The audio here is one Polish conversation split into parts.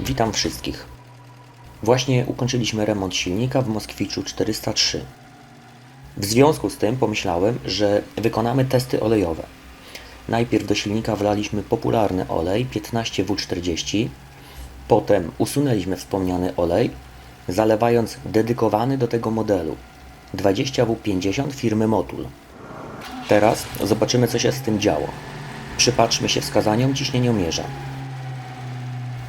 Witam wszystkich. Właśnie ukończyliśmy remont silnika w Moskwiczu 403. W związku z tym pomyślałem, że wykonamy testy olejowe. Najpierw do silnika wlaliśmy popularny olej 15W40, potem usunęliśmy wspomniany olej, zalewając dedykowany do tego modelu 20W50 firmy Motul. Teraz zobaczymy, co się z tym działo. Przypatrzmy się wskazaniom ciśnieniomierza.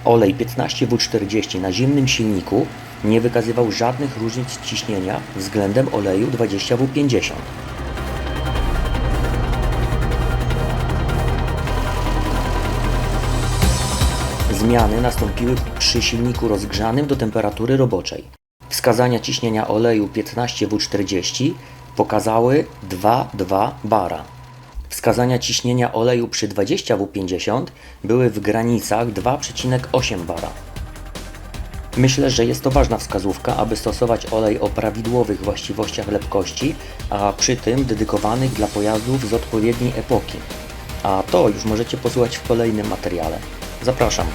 Olej 15W40 na zimnym silniku nie wykazywał żadnych różnic ciśnienia względem oleju 20W50. Zmiany nastąpiły przy silniku rozgrzanym do temperatury roboczej. Wskazania ciśnienia oleju 15W40 pokazały 2,2 bara. Wskazania ciśnienia oleju przy 20W50 były w granicach 2,8 bara. Myślę, że jest to ważna wskazówka, aby stosować olej o prawidłowych właściwościach lepkości, a przy tym dedykowanych dla pojazdów z odpowiedniej epoki. A to już możecie posłuchać w kolejnym materiale. Zapraszam.